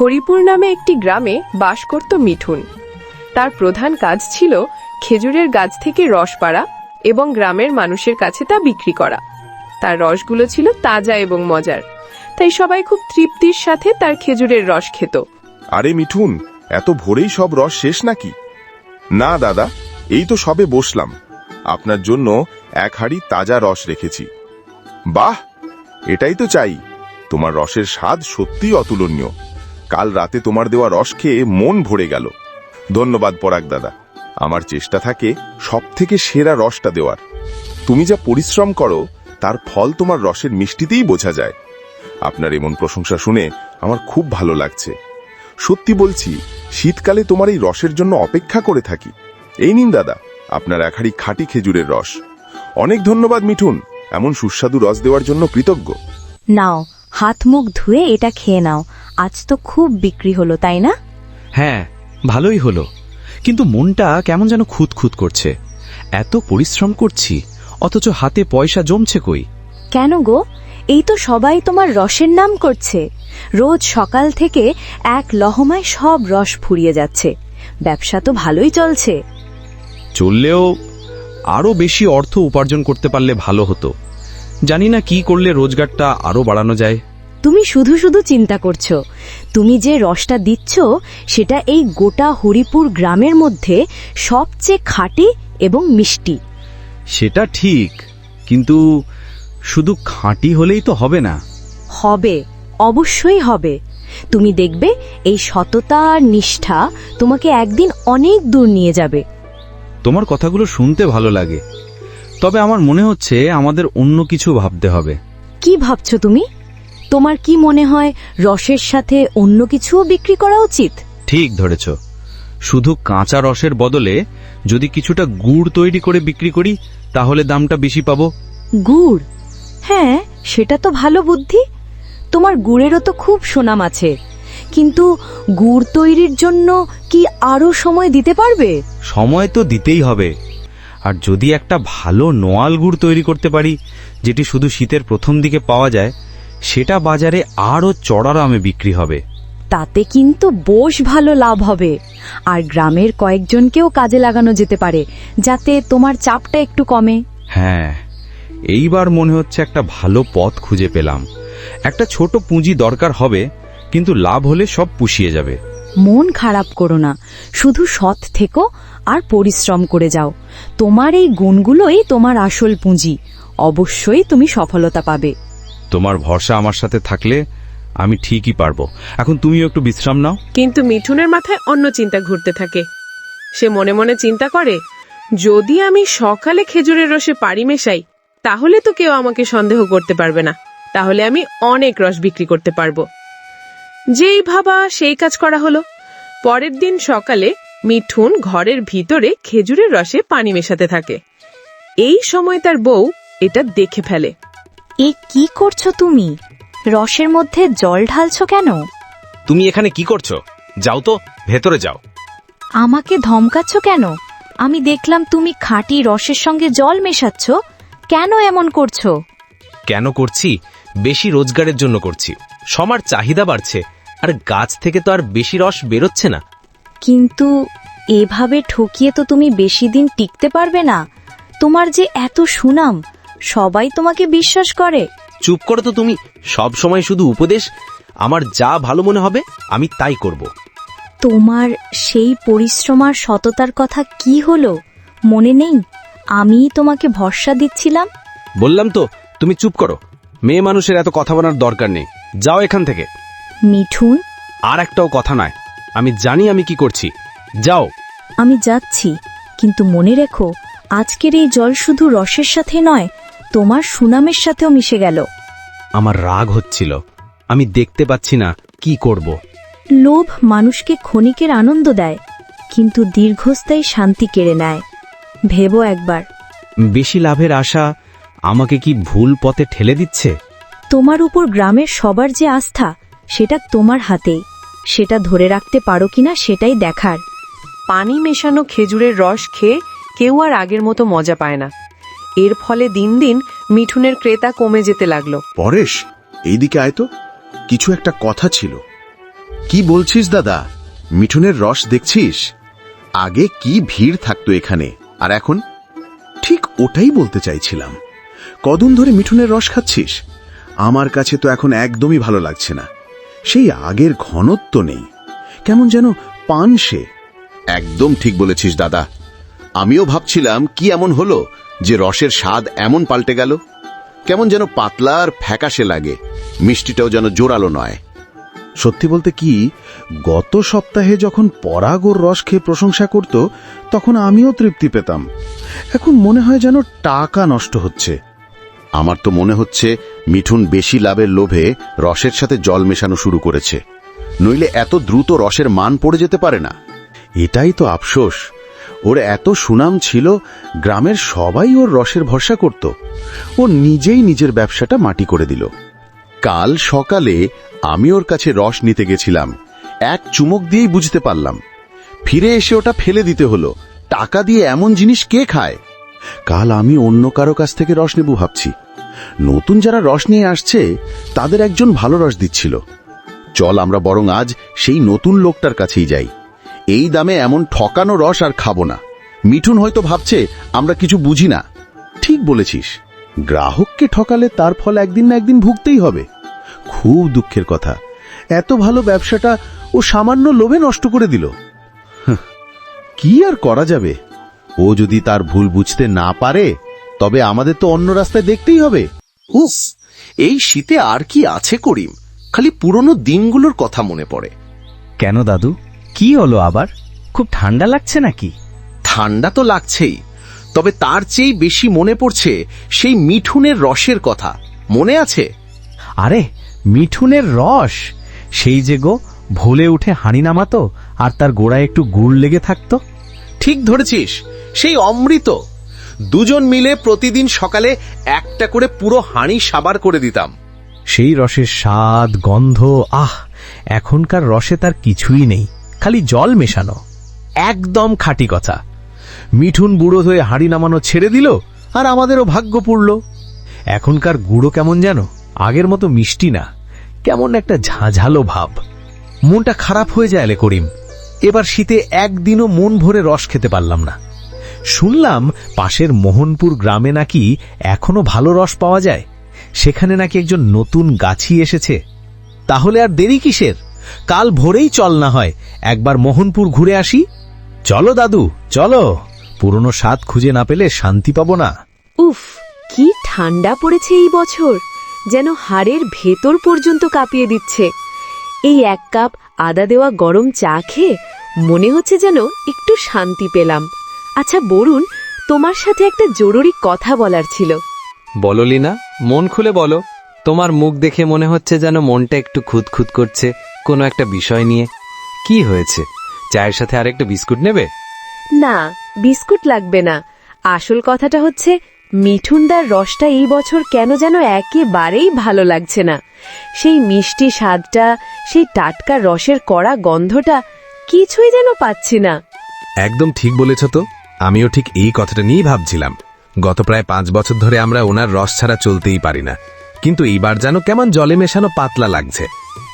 হরিপুর নামে একটি গ্রামে বাস করত মিঠুন। তার প্রধান কাজ ছিল খেজুরের গাছ থেকে রস পাড়া এবং গ্রামের মানুষের কাছে তা বিক্রি করা। তার রসগুলো ছিল তাজা এবং মজার, তাই সবাই খুব তৃপ্তির সাথে তার খেজুরের রস খেত। আরে মিঠুন, এত ভোরেই সব রস শেষ নাকি? না, দাদা, এই তো সবে বসলাম। আপনার জন্য এক হাঁড়ি তাজা রস রেখেছি। বাহ, এটাই তো চাই। তোমার রসের স্বাদ সত্যিই অতুলনীয়। কাল রাতে তোমার দেওয়া রস খেয়ে মন ভরে গেল। ধন্যবাদ, পরাগ দাদা। আমার চেষ্টা থাকে সব থেকে সেরা রসটা দেওয়ার। তুমি যা পরিশ্রম করো, তার ফল তোমার রসের মিষ্টিতেই বোঝা যায়। আপনার এমন প্রশংসা শুনে আমার খুব ভালো লাগছে। সত্যি বলছি, শীতকালে তোমার এই রসের জন্য অপেক্ষা করে থাকি। এই নিন দাদা, আপনার এক হাঁড়ি খাঁটি খেজুরের রস। অনেক ধন্যবাদ, মিঠুন। এমন সুস্বাদু রস দেওয়ার জন্য কৃতজ্ঞ। নাও হাত মুখ ধুয়ে এটা খেয়ে নাও। আজ তো খুব বিক্রি হলো তাই না? হ্যাঁ ভালোই হলো। কিন্তু মনটা কেমন যেন খুঁত খুঁত করছে। এত পরিশ্রম করছি অথচ হাতে পয়সা জমছে কই? কেন গো? এই তো সবাই তোমার রসের নাম করছে। রোজ সকাল থেকে এক লহমায় সব রস ফুরিয়ে যাচ্ছে। ব্যবসা তো ভালোই চলছে। চললেও আরও বেশি অর্থ উপার্জন করতে পারলে ভালো হতো। জানি না কি করলে রোজগারটা আরও বাড়ানো যায়। তুমি শুধু শুধু চিন্তা করছ। তুমি যে রসটা দিচ্ছ সেটা এই গোটা হরিপুর গ্রামের মধ্যে সবচেয়ে খাঁটি এবং মিষ্টি। সেটা ঠিক কিন্তু শুধু খাঁটি হলেই তো হবে না। হবে অবশ্যই হবে। তুমি দেখবে এই সততা আর নিষ্ঠা তোমাকে একদিন অনেক দূর নিয়ে যাবে। তোমার কথাগুলো শুনতে ভালো লাগে। তবে আমার মনে হচ্ছে আমাদের অন্য কিছু ভাবতে হবে। কি ভাবছ তুমি? তোমার কি মনে হয় রসের সাথে অন্য কিছুও বিক্রি করা উচিত? ঠিক ধরেছ। শুধু কাঁচা রসের বদলে যদি কিছুটা গুড় তৈরি করে বিক্রি করি তাহলে দামটা বেশি পাবো। গুড়? হ্যাঁ সেটা তো ভালো বুদ্ধি। তোমার গুড়েরও তো খুব সুনাম আছে। কিন্তু গুড় তৈরির জন্য কি আরও সময় দিতে পারবে? সময় তো দিতেই হবে। আর যদি একটা ভালো নোয়াল গুড় তৈরি করতে পারি যেটি শুধু শীতের প্রথম দিকে পাওয়া যায় সেটা বাজারে আরও চড়া দামে বিক্রি হবে। তাতে কিন্তু বেশ ভালো লাভ হবে। আর গ্রামের কয়েকজনকেও কাজে লাগানো যেতে পারে যাতে তোমার চাপটা একটু কমে। হ্যাঁ এইবার মনে হচ্ছে একটা ভালো পথ খুঁজে পেলাম। একটা ছোট পুঁজি দরকার হবে কিন্তু লাভ হলে সব পুষিয়ে যাবে। মন খারাপ করো না। শুধু সৎ থেকো আর পরিশ্রম করে যাও। তোমার এই গুণগুলোই তোমার আসল পুঁজি। অবশ্যই তুমি সফলতা পাবে। তোমার ভরসা আমার সাথে থাকলে আমি ঠিকই পারব। এখন তুমিও একটু বিশ্রাম নাও। কিন্তু মিঠুনের মাথায় অন্য চিন্তা ঘুরতে থাকে। সে মনে মনে চিন্তা করে যদি আমি সকালে খেজুরের রসে পাড়ি মেশাই তাহলে তো কেউ আমাকে সন্দেহ করতে পারবে না। তাহলে আমি অনেক রস বিক্রি করতে পারব। যেই ভাবা সেই কাজ করা হলো। পরের দিন সকালে মিঠুন ঘরের ভিতরে খেজুরের রসে পানি মেশাতে থাকে। এই সময় তার বউ এটা দেখে ফেলে। এ কি করছ তুমি? রসের মধ্যে জল ঢালছো কেন? তুমি এখানে কি করছ? যাও তো ভেতরে যাও। আমাকে ধমকাচ্ছ কেন? আমি দেখলাম তুমি খাঁটি রসের সঙ্গে জল মেশাচ্ছ। কেন এমন করছ? কেন করছি? বেশি রোজগারের জন্য করছি। সবার চাহিদা বাড়ছে। আর গাছ থেকে তো আর বেশি রস বেরোচ্ছে না। কিন্তু এভাবে ঠকিয়ে তো তুমি বেশি দিন টিকতে পারবে না। তোমার যে এত সুনাম সবাই তোমাকে বিশ্বাস করে। চুপ করো তো তুমি সব সময় শুধু উপদেশ আমার যা ভালো মনে হবে আমি তাই করব। তোমার সেই পরিশ্রম আর সততার কথা কি হলো? মনে নেই? আমিই তোমাকে ভরসা দিচ্ছিলাম। বললাম তো তুমি চুপ করো। মেয়ে মানুষের এত কথা বলার দরকার নেই। যাও এখান থেকে। মিঠুন? আর একটাও কথা নয়। আমি জানি আমি কি করছি। যাও। আমি যাচ্ছি কিন্তু মনে রেখো আজকের এই জল শুধু রসের সাথে নয় তোমার সুনামের সাথেও মিশে গেল। আমার রাগ হচ্ছিল। আমি দেখতে পাচ্ছি না কি করব। লোভ মানুষকে ক্ষণিকের আনন্দ দেয় কিন্তু দীর্ঘস্থায়ী শান্তি কেড়ে নেয়। ভেবো একবার। বেশি লাভের আশা আমাকে কি ভুল পথে ঠেলে দিচ্ছে? তোমার উপর গ্রামের সবার যে আস্থা সেটা তোমার হাতে। সেটা ধরে রাখতে পারো কিনা সেটাই দেখার। পানি মেশানো খেজুরের রস খেয়ে কেউ আর আগের মতো মজা পায় না। এর ফলে দিন দিন মিঠুনের ক্রেতা কমে যেতে লাগল। পরেশ এইদিকে আয় তো। কিছু একটা কথা ছিল। কি বলছিস দাদা? মিঠুনের রস দেখছিস? আগে কি ভিড় থাকতো এখানে আর এখন? ঠিক ওটাই বলতে চাইছিলাম। কদিন ধরে মিঠুনের রস খাচ্ছিস? আমার কাছে তো এখন একদমই ভালো লাগছে না। সেই আগের ঘনত্ব নেই। কেমন যেন পান সে। একদম ঠিক বলেছিস দাদা। আমিও ভাবছিলাম কি এমন হলো যে রসের স্বাদ এমন পাল্টে গেল। কেমন যেন পাতলা আর ফ্যাকাশে লাগে। মিষ্টিটাও যেন জোরালো নয়। সত্যি বলতে কি গত সপ্তাহে যখন পরাগর রস খেয়ে প্রশংসা করত তখন আমিও তৃপ্তি পেতাম। এখন মনে হয় যেন টাকা নষ্ট হচ্ছে। আমার তো মনে হচ্ছে মিঠুন বেশি লাভের লোভে রসের সাথে জল মেশানো শুরু করেছে। নইলে এত দ্রুত রসের মান পড়ে যেতে পারে না। এটাই তো আফসোস। ওর এত সুনাম ছিল, গ্রামের সবাই ওর রসের ভরসা করত। ও নিজেই নিজের ব্যবসাটা মাটি করে দিল। কাল সকালে আমি ওর কাছে রস নিতে গেছিলাম। এক চুমুক দিয়েই বুঝতে পারলাম। ফিরে এসে ওটা ফেলে দিতে হলো। টাকা দিয়ে এমন জিনিস কে খায়? কাল আমি অন্য কারও কাছ থেকে রস নেব ভাবছি। নতুন যারা রস নিয়ে আসছে, তাদের একজন ভালো রস দিচ্ছিল। চল আমরা বরং আজ সেই নতুন লোকটার কাছেই যাই। এই দামে এমন ঠকানো রস আর খাব না। মিঠুন হয়তো ভাবছে, আমরা কিছু বুঝি না। ঠিক বলেছিস। গ্রাহককে ঠকালে তার ফল একদিন না একদিন ভুগতেই হবে। খুব দুঃখের কথা। এত ভালো ব্যবসাটা ও সামান্য লোভে নষ্ট করে দিল। কি আর করা যাবে? ও যদি তার ভুল বুঝতে না পারে তবে আমাদের তো অন্য রাস্তায় দেখতেই হবে। উফ এই শীতে আর কি আছে করিম? খালি পুরনো দিনগুলোর কথা মনে পড়ে। কেন দাদু? কি হলো আবার? খুব ঠান্ডা লাগছে নাকি? ঠান্ডা তো লাগছেই তবে তার চেয়ে বেশি মনে পড়ছে সেই মিঠুনের রসের কথা। মনে আছে? আরে মিঠুনের রস? সেই যে গো ভোলে উঠে হাঁড়ি নামাতো আর তার গোড়ায় একটু গুড় লেগে থাকতো? ঠিক ধরেছিস সেই অমৃত। দুজন মিলে প্রতিদিন সকালে একটা করে পুরো হাঁড়ি সাবার করে দিতাম। সেই রসের স্বাদ, গন্ধ, আহ, এখনকার রসে তার কিছুই নেই, খালি জল মেশানো। একদম খাঁটি কথা। মিঠুন বুড়ো হয়ে হাঁড়ি নামানো ছেড়ে দিল আর আমাদেরও ভাগ্য পুড়ল। এখনকার গুঁড়ো কেমন যেন আগের মতো মিষ্টি না। কেমন একটা ঝাঁঝালো ভাব। মনটা খারাপ হয়ে যায় করিম। এবার শীতে একদিনও মন ভরে রস খেতে পারলাম না। শুনলাম পাশের মোহনপুর গ্রামে নাকি এখনও ভালো রস পাওয়া যায়। সেখানে নাকি একজন নতুন গাছি এসেছে। তাহলে আর দেরি কিসের? কাল ভোরেই চল না হয়। একবার মোহনপুর ঘুরে আসি। চলো দাদু, চলো। পুরনো স্বাদ খুঁজে না পেলে শান্তি পাবো না। উফ, কি ঠান্ডা পড়েছে এই বছর। যেন হাড়ের ভেতর পর্যন্ত কাঁপিয়ে দিচ্ছে। এই এক কাপ আদা দেওয়া গরম চা খেয়ে মনে হচ্ছে যেন একটু শান্তি পেলাম। আচ্ছা বরুণ তোমার সাথে একটা জরুরি কথা বলার ছিল। বলো লিনা মন খুলে বলো। তোমার মুখ দেখে মনে হচ্ছে যেন মনটা একটু খুঁতখুত করছে কোনো একটা বিষয় নিয়ে। কি হয়েছে? চায়ের সাথে আর একটা বিস্কুট নেবে? না বিস্কুট লাগবে না। আসল কথাটা হচ্ছে মিঠুনদার রসটা এই বছর কেন যেন একেবারেই ভালো লাগছে না। সেই মিষ্টি স্বাদটা সেই টাটকা রসের কড়া গন্ধটা কিছুই যেন পাচ্ছি না। একদম ঠিক বলেছ তো। আমিও ঠিক এই কথাটা নিয়েই ভাবছিলাম। গত প্রায় পাঁচ বছর ধরে আমরা ওনার রস ছাড়া চলতেই পারি না। কিন্তু এইবার যেন কেমন জলে মেশানো পাতলা লাগছে।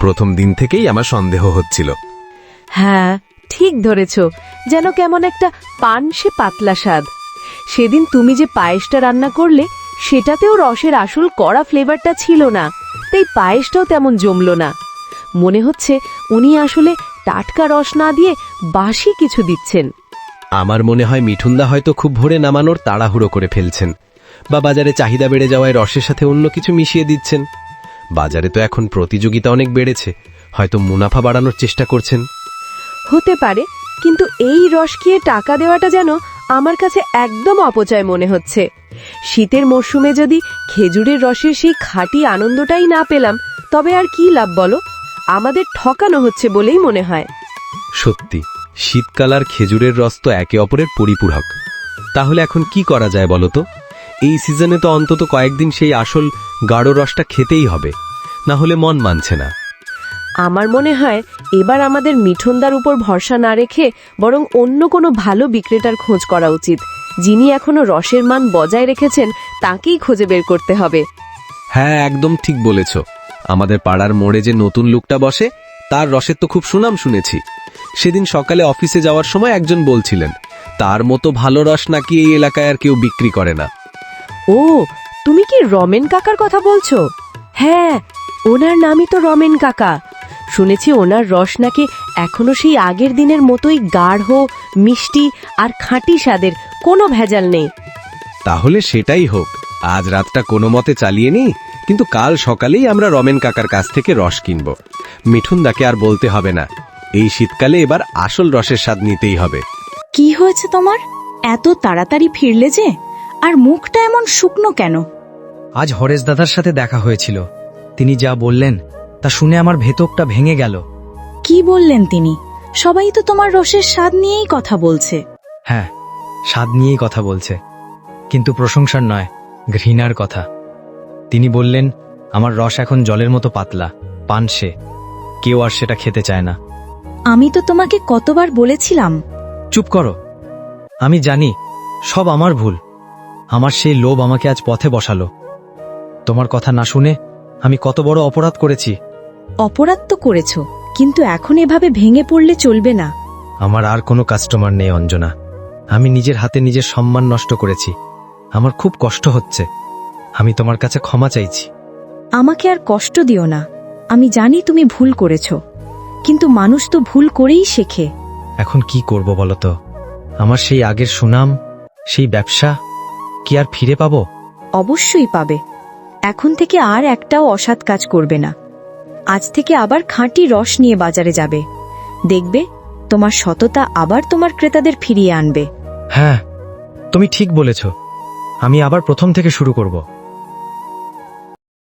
প্রথম দিন থেকেই আমার সন্দেহ হচ্ছিল। হ্যাঁ ঠিক ধরেছ। যেন কেমন একটা পানসে পাতলা স্বাদ। সেদিন তুমি যে পায়েসটা রান্না করলে, সেটাতেও রসের আসল কড়া ফ্লেভারটা ছিল না। তাই পায়েসটাও তেমন জমল না। মনে হচ্ছে উনি আসলে টাটকা রস না দিয়ে বাসি কিছু দিচ্ছেন। আমার মনে হয় মিঠুনদা হয়তো খুব ভোরে নামানোর তাড়াহুড়ো করে ফেলছেন। বা বাজারে চাহিদা বেড়ে যাওয়ায় রসের সাথে অন্য কিছু মিশিয়ে দিচ্ছেন। বাজারে তো এখন প্রতিযোগিতা অনেক বেড়েছে। হয়তো মুনাফা বাড়ানোর চেষ্টা করছেন। হতে পারে কিন্তু এই রস খেয়ে টাকা দেওয়াটা যেন আমার কাছে একদম অপচয় মনে হচ্ছে। শীতের মরশুমে যদি খেজুরের রসের সেই খাঁটি আনন্দটাই না পেলাম তবে আর কি লাভ বলো? আমাদের ঠকানো হচ্ছে বলেই মনে হয়। সত্যি। শীতকাল আর খেজুরের রস তো একে অপরের পরিপূরক। তাহলে এখন কি করা যায় বলো তো এই সিজনে তো অন্তত কয়েকদিন সেই আসল গাঢ় রসটা খেতেই হবে না হলে মন মানছে না। আমার মনে হয় এবার আমাদের মিঠুনদার উপর ভরসা না রেখে বরং অন্য কোনো ভালো বিক্রেতার খোঁজ করা উচিত যিনি এখনও রসের মান বজায় রেখেছেন তাকেই খুঁজে বের করতে হবে। হ্যাঁ একদম ঠিক বলেছ। আমাদের পাড়ার মোড়ে যে নতুন লুকটা বসে তার রসের তো খুব সুনাম শুনেছি। সেদিন সকালে অফিসে যাওয়ার সময় একজন বলছিলেন তার মতো ভালো রস নাকি এই এলাকায় আর কেউ বিক্রি করে না? ও তুমি কি রমেন কাকার কথা বলছো? হ্যাঁ ওনার নামই তো রমেন কাকা। শুনেছি ওনার রস নাকি এখনও সেই আগের দিনের মতোই গাঢ় মিষ্টি আর খাঁটি স্বাদের কোনো ভেজাল নেই। তাহলে সেটাই হোক আজ রাতটা কোনো মতে চালিয়ে নি কিন্তু কাল সকালেই আমরা রমেন কাকার কাছ থেকে রস কিনব। মিঠুন দাকে আর বলতে হবে না। এই শীতকালে এবার আসল রসের স্বাদ নিতেই হবে। কি হয়েছে তোমার? এত তাড়াতাড়ি ফিরলে যে? আর মুখটা এমন শুকনো কেন? আজ হরেশ দাদার সাথে দেখা হয়েছিল। তিনি যা বললেন তা শুনে আমার ভেতকটা ভেঙে গেল। কি বললেন তিনি? সবাই তো তোমার রসের স্বাদ নিয়েই কথা বলছে। হ্যাঁ স্বাদ নিয়েই কথা বলছে। কিন্তু প্রশংসার নয় ঘৃণার কথা। তিনি বললেন আমার রস এখন জলের মতো পাতলা পানসে। কেউ আর সেটা খেতে চায় না। আমি তো তোমাকে কতবার বলেছিলাম। চুপ করো। আমি জানি সব আমার ভুল। আমার সেই লোভ আমাকে আজ পথে বসালো। তোমার কথা না শুনে আমি কত বড় অপরাধ করেছি। অপরাধ তো করেছ কিন্তু এখন এভাবে ভেঙে পড়লে চলবে না। আমার আর কোনো কাস্টমার নেই অঞ্জনা। আমি নিজের হাতে নিজের সম্মান নষ্ট করেছি। আমার খুব কষ্ট হচ্ছে। আমি তোমার কাছে ক্ষমা চাইছি। আমাকে আর কষ্ট দিও না। আমি জানি তুমি ভুল করেছ। কিন্তু মানুষ তো ভুল করেই শেখে। এখন কি করব বলো তো আমার সেই আগের সুনাম সেই ব্যবসা কি আর ফিরে পাবো? অবশ্যই পাবে। এখন থেকে আর একটাও অসৎ কাজ করবে না। আজ থেকে আবার খাঁটি রস নিয়ে বাজারে যাবে। দেখবে তোমার সততা আবার তোমার ক্রেতাদের ফিরিয়ে আনবে। হ্যাঁ তুমি ঠিক বলেছ। আমি আবার প্রথম থেকে শুরু করব।